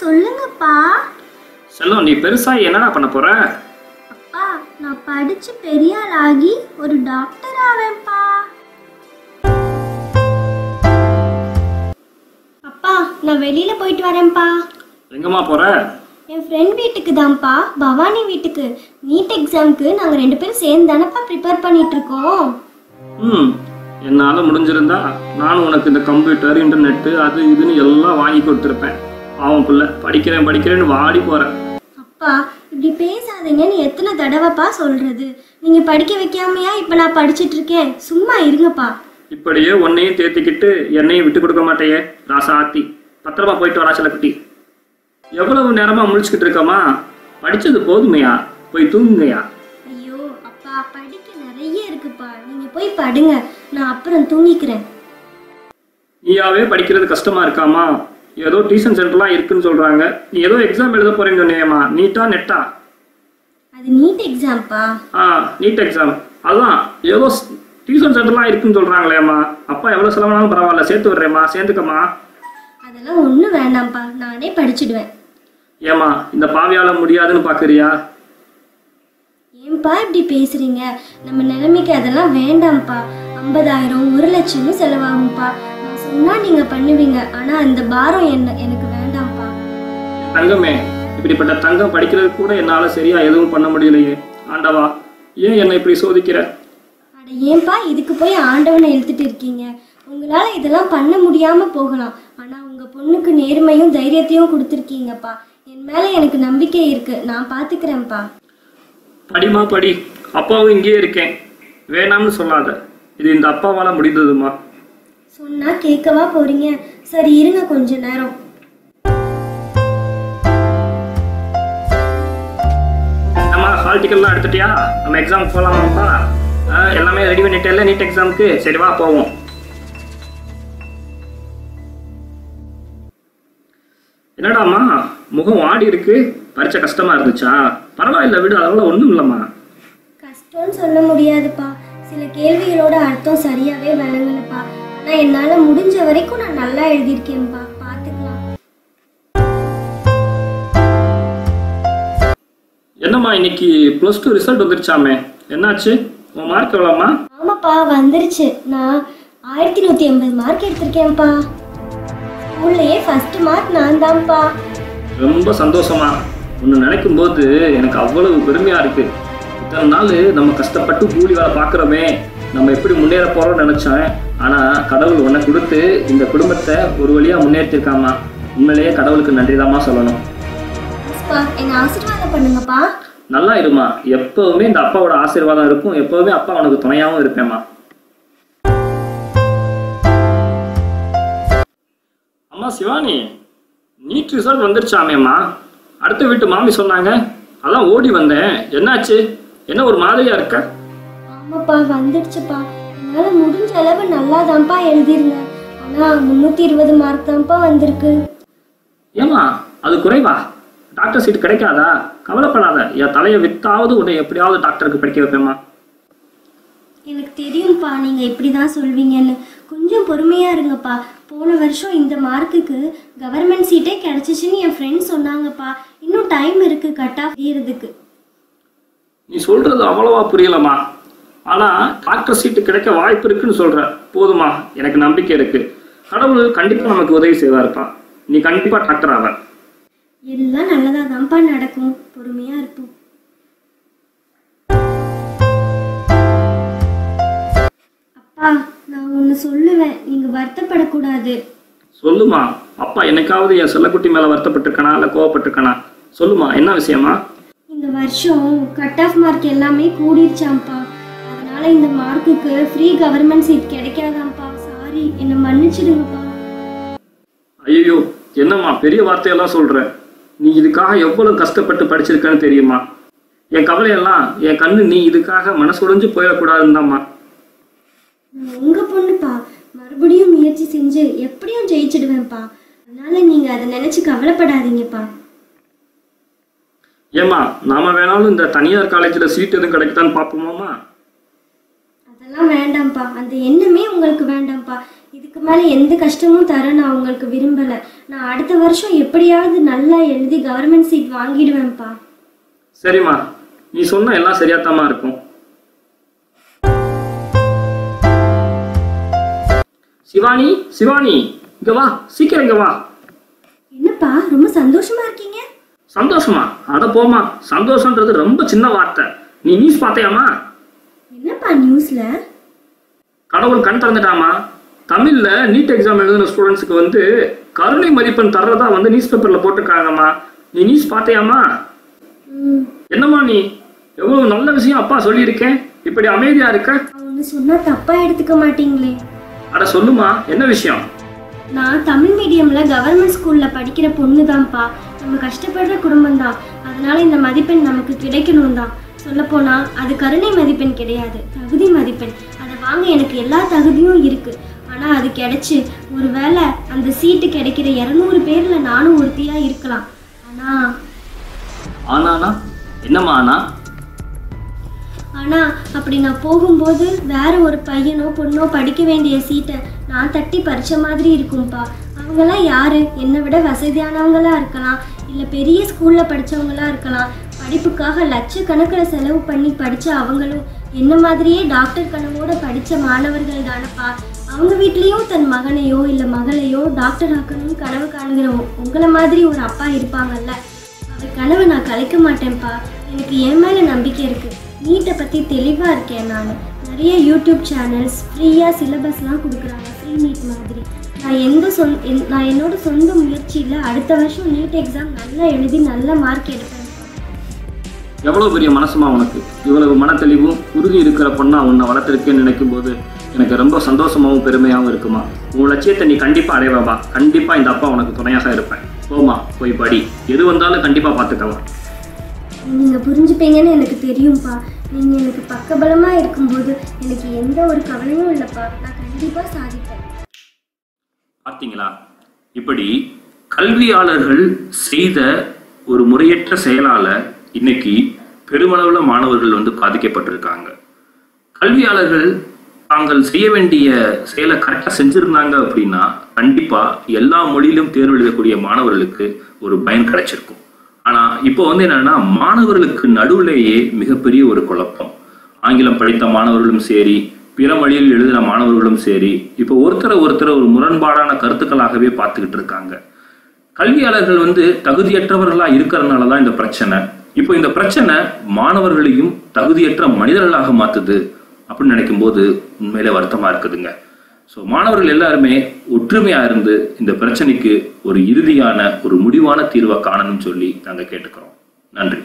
சொல்லுங்கப்பா. செல்லம் நீ பெருசா என்னடா பண்ண போற? அப்பா நான் படிச்சு பெரிய ஆளாகி ஒரு டாக்டர் ஆவேன்ப்பா. அப்பா நான் வெளியில போயிட்டு வரேன்ப்பா. எங்கம்மா போற? என் ஃப்ரெண்ட் வீட்டுக்கு தான்ப்பா பவானி வீட்டுக்கு. நீட் எக்ஸாம்க்கு நாங்கள் ரெண்டு பேரும் சேர்ந்து தானப்பா ப்ரிப்பேர் பண்ணிட்டு இருக்கோம். ம் என்னால் முடிஞ்சிருந்தா நானும் உனக்கு இந்த கம்ப்யூட்டர் இன்டர்நெட்டு அது இதுன்னு எல்லாம் வாங்கி கொடுத்துருப்பேன். பாவம் பிள்ளை. படிக்கிறேன் படிக்கிறேன்னு வாடி போகிறேன் அப்பா இப்படி பேசாதீங்கன்னு எத்தனை தடவைப்பா சொல்றது? நீங்க படிக்க வைக்காமையா இப்ப நான் படிச்சிட்டு இருக்கேன். சும்மா இருங்கப்பா. இப்படியே உன்னையும் தேத்திக்கிட்டு என்னையும் விட்டு கொடுக்க மாட்டேயே ராசா ஆத்தி பத்திரமா போயிட்டு வரா குட்டி எவ்வளவு நேரமா முழிச்சுக்கிட்டு இருக்கமா? படிச்சது போதுமையா? போய் தூங்குங்கயா ஐயோ அப்பா படிக்க நிறைய இருக்குப்பா. நீங்க போய் படுங்க. நான் அப்புறம் தூங்கிக்கிறேன். நீயாவே படிக்கிறது கஷ்டமா இருக்காமா? ஏதோ டியூஷன் சென்டர்லாம் இருக்குன்னு சொல்றாங்க. நீ ஏதோ எக்ஸாம் எழுத போறேன்னு சொன்னியேம்மா. நீட்டா நெட்டா? அது நீட் எக்ஸாம்ப்பா ஆ நீட் எக்ஸாம் அதான் ஏதோ டியூஷன் சென்டர்லாம் இருக்குன்னு சொல்றாங்களேம்மா. அப்பா எவ்வளோ செலவானாலும் பரவாயில்ல சேர்த்து விட்றேம்மா சேர்ந்துக்கம்மா. அதெல்லாம் ஒன்றும் வேண்டாம்ப்பா. நானே படிச்சிடுவேன். ஏம்மா இந்த பாவியால முடியாதுன்னு பார்க்குறியா ஏன்பா இப்படி பேசுறீங்க? நம்ம நிலைமைக்கு அதெல்லாம் வேண்டாம்ப்பா. ஐம்பதாயிரம் ஒரு லட்சம்னு செலவாகும்ப்பா. நான் சொன்னா நீங்க பண்ணுவீங்க. ஆனா அந்த பாரம் என்ன எனக்கு வேண்டாம்ப்பா. தங்கமே இப்படிப்பட்ட தங்கம் படிக்கிறது கூட என்னால் சரியா எதுவும் பண்ண முடியலையே. ஆண்டவா ஏன் என்னை இப்படி சோதிக்கிற? அட ஏன்பா இதுக்கு போய் ஆண்டவனை இழுத்துட்டு இருக்கீங்க. உங்களால இதெல்லாம் பண்ண முடியாம போகலாம். ஆனா உங்க பொண்ணுக்கு நேர்மையும் தைரியத்தையும் கொடுத்துருக்கீங்கப்பா. என் மேல எனக்கு நம்பிக்கை இருக்கு. நான் பாத்துக்கிறேன்ப்பா. படிமா படி. அப்பாவும் இங்கேயே இருக்கேன். வேணாம்னு சொல்லாத. இது இந்த அப்பாவால முடிந்ததுமா? சொன்னா கேட்கவா போறீங்க? சரி இருங்க கொஞ்ச நேரம். நம்ம ஹால் டிக்கெட்லாம் எடுத்துட்டியா? நம்ம எக்ஸாம் போகலாமாப்பா எல்லாமே ரெடி பண்ணிட்டேல்ல நீட் எக்ஸாமுக்கு சரி வா போவோம். என்னடாம்மா முகம் வாடி இருக்கு. பரீட்சை கஷ்டமா இருந்துச்சா? பரவாயில்ல விடு அதெல்லாம் ஒன்றும் இல்லைம்மா. கஷ்டம்னு சொல்ல முடியாதுப்பா. சில கேள்விகளோட அர்த்தம் சரியாவே விளங்கலப்பா ஆனா என்னால முடிஞ்ச வரைக்கும் நான் நல்லா எழுதியிருக்கேன்ப்பா பாத்துக்கலாம் என்னம்மா இன்னைக்கு ப்ளஸ் டூ ரிசல்ட் வந்துருச்சாமே? என்னாச்சு? உன் மார்க் எவ்வளோம்மா? ஆமாப்பா வந்துருச்சு. நான் ஆயிரத்தி நூற்றி எண்பது மார்க் எடுத்திருக்கேன்ப்பா. ஸ்கூல்லையே ஃபர்ஸ்ட் மார்க் நான் தான்ப்பா ரொம்ப சந்தோஷமா. ஒன்று நினைக்கும் போது எனக்கு அவ்வளவு பெருமையா இருக்கு. இத்தனை நாள் நம்ம கஷ்டப்பட்டு கூலி வேலை பார்க்குறோமே. நம்ம எப்படி முன்னேற போறோம்னு நினைச்சேன். ஆனா கடவுள் உன்னை கொடுத்து இந்த குடும்பத்தை ஒரு வழியா முன்னேற்றிருக்காமா? உண்மையிலேயே கடவுளுக்கு நன்றிதாம்மா சொல்லணும். என்னை ஆசீர்வாதம் பண்ணுங்கப்பா. நல்லா இருமா. எப்பவுமே இந்த அப்பாவோட ஆசீர்வாதம் இருக்கும். எப்பவுமே அப்பா உனக்கு துணையாவும் இருப்பேம்மா. அம்மா சிவானி நீட் ரிசல்ட் வந்துருச்சாமேம்மா. அடுத்த வீட்டு மாமி சொன்னாங்க. அதான் ஓடி வந்தேன். என்னாச்சு? என்ன ஒரு மாதிரியா இருக்க? ஆமாப்பா வந்துடுச்சுப்பா. என்னால் முடிஞ்ச அளவு நல்லா தான்ப்பா எழுதிருந்தேன் ஆனால் முந்நூற்றி இருபது மார்க் தான்ப்பா வந்திருக்கு. ஏமா அது குறைவா? டாக்டர் சீட் கிடைக்காதா? கவலைப்படாத. என் தலையை வித்தாவது உன்னை எப்படியாவது டாக்டருக்கு படிக்க வைப்பேம்மா. எனக்கு தெரியும்ப்பா நீங்கள் இப்படி தான் சொல்வீங்கன்னு. கொஞ்சம் பொறுமையாக இருங்கப்பா. போன வருஷம் இந்த மார்க்குக்கு கவர்மெண்ட் சீட்டே கிடச்சிச்சின்னு என் ஃப்ரெண்ட்ஸ் சொன்னாங்கப்பா. இன்னும் டைம் இருக்குது கட் ஆஃப் நீ சொல்றது அவ்வளவா புரியலம்மா. ஆனா டாக்டர் சீட்டு கிடைக்க வாய்ப்பு இருக்குன்னு சொல்ற. போதுமா? எனக்கு நம்பிக்கை இருக்கு. கடவுள் கண்டிப்பா நமக்கு உதவி செய்வாருப்பா நீ கண்டிப்பா டாக்டர் ஆவ. எல்லாம் நல்லதாக தான்ப்பா நடக்கும். பொறுமையாக இருப்போம். அப்பா நான் ஒன்று சொல்லுவேன். நீங்கள் வருத்தப்படக்கூடாது. சொல்லுமா? அப்பா என்னைக்காவது என் செல்லக்குட்டி மேல வருத்தப்பட்டிருக்கனா? இல்ல கோவப்பட்டிருக்கனா? சொல்லுமா என்ன விஷயமா? இந்த வருஷம் கட் ஆஃப் மார்க் எல்லாமே கூடிருச்சாம்ப்பா. அதனால இந்த மார்க்குக்கு ஃப்ரீ கவர்மெண்ட் சீட் கிடைக்காதாம்ப்பா. சாரி என்னை மன்னிச்சிடுங்கப்பா. ஐயோ என்னம்மா பெரிய வார்த்தையெல்லாம் சொல்ற? நீ இதுக்காக எவ்வளவு கஷ்டப்பட்டு படிச்சிருக்கன்னு தெரியுமா? என் கவலையெல்லாம் என் கண்ணு நீ இதுக்காக மனசுடைஞ்சு போயிடக்கூடாதுந்தாம்மா உங்க பொண்ணுப்பா. மறுபடியும் முயற்சி செஞ்சு எப்படியும் ஜெயிச்சிடுவேன்ப்பா. அதனால நீங்க அதை நினைச்சு கவலைப்படாதீங்கப்பா. ஏம்மா நாம வேணாலும் இந்த தனியார் காலேஜில் சீட் எதுவும் கிடைக்குதான்னு பார்ப்போமாம்மா? அதெல்லாம் வேண்டாம்ப்பா. அந்த எண்ணமே உங்களுக்கு வேண்டாம்ப்பா. இதுக்கு மேலே எந்த கஷ்டமும் தர நான் உங்களுக்கு விரும்பலை. நான் அடுத்த வருஷம் எப்படியாவது நல்லா எழுதி கவர்மெண்ட் சீட் வாங்கிடுவேன்ப்பா. சரிம்மா. நீ சொன்ன எல்லாம் சரியாத்தாமா இருக்கும். சிவானி சிவானி இங்க வா. சீக்கிரம் இங்க வா. என்னப்பா ரொம்ப சந்தோஷமா இருக்கீங்க? சந்தோஷமா? அட போமா சந்தோஷன்றது ரொம்ப சின்ன வார்த்தை. நீ நியூஸ் பார்த்தியாமா என்னப்பா நியூஸ்ல கடவுள் கண் திறந்துட்டாமா? தமிழ்ல நீட் எக்ஸாம் எழுதின ஸ்டூடெண்ட்ஸுக்கு வந்து கருணை மதிப்பெண் தர்றதா வந்து நியூஸ் பேப்பர்ல போட்டிருக்காங்கம்மா. நீ நியூஸ் பார்த்தியாமா என்னம்மா நீ? எவ்வளவு நல்ல விஷயம் அப்பா சொல்லியிருக்கேன். இப்படி அமைதியா இருக்க? சொன்னா தப்பா எடுத்துக்க மாட்டீங்களே. அட சொல்லுமா என்ன விஷயம்? நான் தமிழ் மீடியம்ல கவர்மெண்ட் ஸ்கூல்ல படிக்கிற பொண்ணு தான்ப்பா நம்ம கஷ்டப்படுற குடும்பம் தான் அதனால இந்த மதிப்பெண் நமக்கு கிடைக்கணும் தான் சொல்லப்போனா அது கருணை மதிப்பெண் கிடையாது. தகுதி மதிப்பெண். அதை வாங்க எனக்கு எல்லா தகுதியும் இருக்கு. ஆனா அது கிடைச்சு ஒருவேளை அந்த சீட்டு கிடைக்கிற இரநூறு பேர்ல நானும் ஒருத்தியா இருக்கலாம். ஆனா ஆனானா என்னம்மா ஆனா? ஆனா அப்படி நான் போகும்போது வேற ஒரு பையனோ பொண்ணோ படிக்க வேண்டிய சீட்டை நான் தட்டி பறிச்ச மாதிரி இருக்கும்பா. அவங்கெல்லாம் யாரு? என்னை விட வசதியானவங்களா இருக்கலாம். இல்லை பெரிய ஸ்கூல்ல படிச்சவங்களா இருக்கலாம். படிப்புக்காக லட்சக்கணக்கில் செலவு பண்ணி படித்த அவங்களும் என்ன மாதிரியே டாக்டர் கனவோட படித்த மாணவர்கள் தானப்பா? அவங்க வீட்லேயும் தன் மகனையோ இல்லை மகளையோ டாக்டர் ஆக்கணும்னு கனவு காணுகிற உங்களை மாதிரி ஒரு அப்பா இருப்பாங்கல்ல? அவர் கனவை நான் கலைக்க மாட்டேன்ப்பா. எனக்கு என் மேலே நம்பிக்கை இருக்குது நீட்டை பற்றி தெளிவாக இருக்கேன் நான். நிறைய யூடியூப் சேனல்ஸ் ஃப்ரீயாக சிலபஸ்லாம் கொடுக்குறாங்க. ஃப்ரீ நீட் மாதிரி. நான் எந்த சொந் நான் என்னோட சொந்த முயற்சியில் அடுத்த வருஷம் நீட் எக்ஸாம் நல்லா எழுதி நல்ல மார்க் எடுப்பேன். எவ்வளவு பெரிய மனசுமா உனக்கு? இவ்வளவு மனத்தெளிவும் உறுதி இருக்கிற பொண்ணா உன்னை வளர்த்துருக்கேன்னு நினைக்கும் போது எனக்கு ரொம்ப சந்தோஷமாவும் பெருமையாகவும் இருக்குமா? உன் லட்சியத்தை நீ கண்டிப்பா அடைவாபா கண்டிப்பா இந்த அப்பா உனக்கு துணையாக இருப்பேன். போமா போய் படி. எது வந்தாலும் கண்டிப்பா பார்த்துக்கலாம் நீங்கள் புரிஞ்சுப்பீங்கன்னு எனக்கு தெரியும்ப்பா நீங்கள் எனக்கு பக்கபலமாக இருக்கும்போது எனக்கு எந்த ஒரு கவலையும் இல்லைப்பா. நான் கண்டிப்பாக சாதிப்பேன். பார்த்தீங்களா? இப்படி கல்வியாளர்கள் செய்த ஒரு முறையற்ற செயலால இன்னைக்கு பெருமளவில் மாணவர்கள் வந்து பாதிக்கப்பட்டிருக்காங்க. கல்வியாளர்கள் தாங்கள் செய்ய வேண்டிய செயலை கரெக்டாக செஞ்சுருந்தாங்க அப்படின்னா கண்டிப்பாக எல்லா மொழியிலும் தேர்வு எழுதக்கூடிய மாணவர்களுக்கு ஒரு பயன் கிடைச்சிருக்கும். ஆனால் இப்போ வந்து என்னென்னா மாணவர்களுக்கு நடுவுலேயே மிகப்பெரிய ஒரு குழப்பம். ஆங்கிலம் படித்த மாணவர்களும் சரி பிற மொழியில் எழுதின மாணவர்களும் சரி இப்போ ஒருத்தரை ஒருத்தரை ஒரு முரண்பாடான கருத்துக்களாகவே பார்த்துக்கிட்டு இருக்காங்க. கல்வியாளர்கள் வந்து தகுதியற்றவர்களாக இருக்கிறதுனால தான் இந்த பிரச்சனை. இப்போ இந்த பிரச்சனை மாணவர்களையும் தகுதியற்ற மனிதர்களாக மாத்துது அப்படின்னு நினைக்கும் போது உண்மையிலே வருத்தமா இருக்குதுங்க. ஸோ மாணவர்கள் எல்லாருமே ஒற்றுமையா இருந்து இந்த பிரச்சனைக்கு ஒரு இறுதியான ஒரு முடிவான தீர்வை காணணும்னு சொல்லி நாங்கள் கேட்டுக்கிறோம். நன்றி.